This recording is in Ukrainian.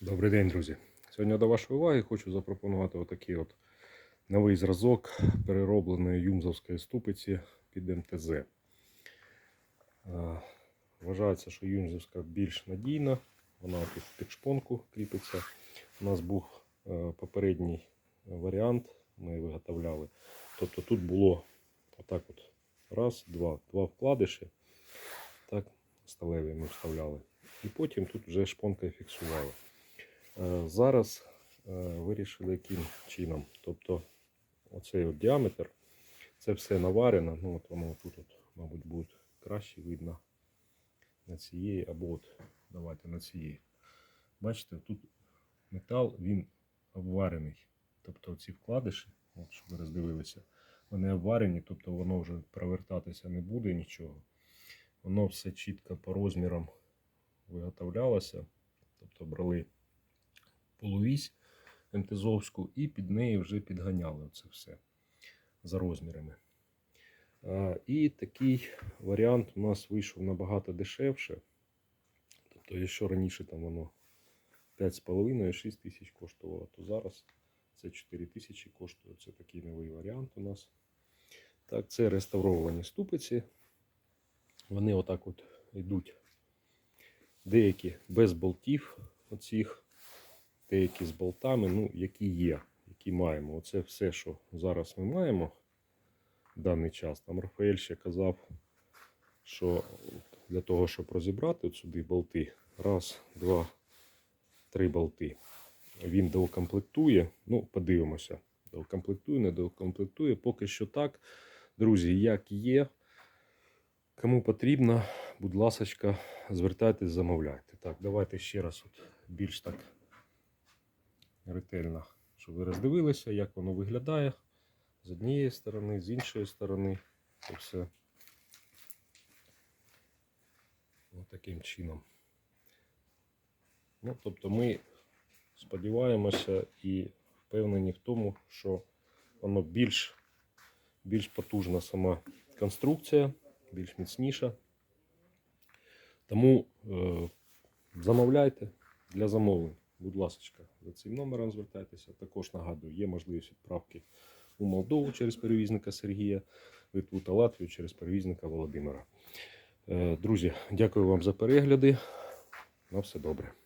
Добрий день, друзі. Сьогодні до вашої уваги хочу запропонувати отакий от новий зразок переробленої юмзовської ступиці під МТЗ. Е, Вважається, що юмзовська більш надійна. Вона тут під шпонку кріпиться. У нас був е, попередній варіант, ми виготовляли. Тобто тут було отак от раз, два, два вкладиші. Так, сталеві ми вставляли. І потім тут вже шпонкою фіксували. Е, Зараз е, вирішили яким чином. Тобто оцей от діаметр, це все наварено. Ну, от воно тут, от, мабуть, буде краще видно на цієї, або от, давайте на цієї. Бачите, тут метал він обварений. Тобто ці вкладиші, от, щоб ви роздивилися, вони обварені, тобто воно вже провертатися не буде нічого. Воно все чітко по розмірам виготовлялося. Тобто брали половісь МТЗовську і під неї вже підганяли це все за розмірами. І такий варіант у нас вийшов набагато дешевше. Тобто, якщо раніше там воно 5,5-6 тисяч коштувало, то зараз це 4 тисячі коштує. Це такий новий варіант у нас. Так, це реставровані ступиці. Вони отак от йдуть. Деякі без болтів оцих, деякі з болтами, ну, які є, які маємо. Оце все, що зараз ми маємо в даний час. Там Рафаель ще казав, що для того, щоб розібрати от сюди болти, раз, два, три болти. Він доукомплектує. Ну, подивимося. Доукомплектує, не доукомплектує. Поки що так. Друзі, як є. Кому потрібно, будь ласка, звертайтесь, замовляйте. Так, давайте ще раз от більш так ретельно, щоб ви роздивилися, як воно виглядає з однієї сторони, з іншої сторони. Це все Ось таким чином. Ну, тобто ми сподіваємося і впевнені в тому, що воно більш, більш потужна сама конструкція більш міцніша. Тому е, замовляйте для замовлень, будь ласка, за цим номером звертайтеся. Також нагадую, є можливість відправки у Молдову через перевізника Сергія, Литву та Латвію через перевізника Володимира. Е, друзі, дякую вам за перегляди. На все добре.